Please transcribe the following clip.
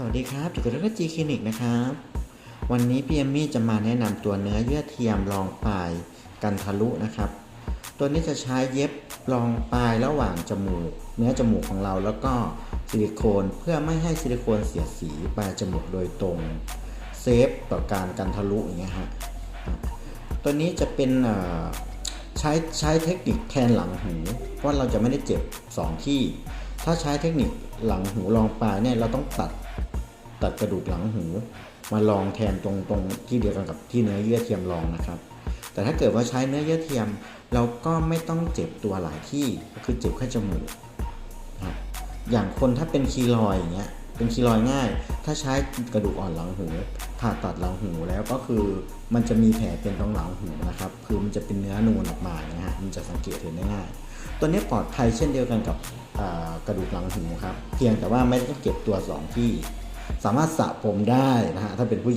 สวัสดีครับอยู่กับดรจีคลินิกนะครับ วันนี้พี่เอมมี่จะมาแนะนำตัวเนื้อเยื่อเทียมรองปลายกันทะลุนะครับ ตัวนี้จะใช้เย็บรองปลายระหว่างจมูก เนื้อจมูกของเราแล้วก็ซิลิโคนเพื่อไม่ให้ซิลิโคนเสียสีปลายจมูกโดยตรงเซฟต่อการกันทะลุอย่างเงี้ยฮะตัวนี้จะเป็นใช้ใช้เทคนิคแทนหลังหูเพราะเราจะไม่ได้เจ็บสองที่ ถ้าใช้เทคนิคหลังหูรองปลายเนี่ยเราต้องตัด ตัดกระดูกหลังหูมาลองแทนตรงตรงที่เดียวกันกับที่เนื้อเยื่อเทียมรองนะครับ แต่ถ้าเกิดว่าใช้เนื้อเยื่อเทียม เราก็ไม่ต้องเจ็บตัวหลายที่ก็คือเจ็บแค่จมูกนะครับอย่างคนถ้าเป็นคีรอย์อย่างเงี้ยเป็นคีรอย์ง่าย ถ้าใช้กระดูกอ่อนหลังหูผ่าตัดหลังหูแล้วก็คือมันจะมีแผลเป็นตรงหลังหูนะครับ คือมันจะเป็นเนื้อนูนออกมาอย่างเงี้ยฮะมันจะสังเกตเห็นได้ง่าย ตัวนี้ปลอดภัยเช่นเดียวกันกับกระดูกหลังหูครับ เพียงแต่ว่าไม่ต้องเก็บตัวสองที่ สามารถสระผมได้นะฮะถ้าเป็นผู้หญิง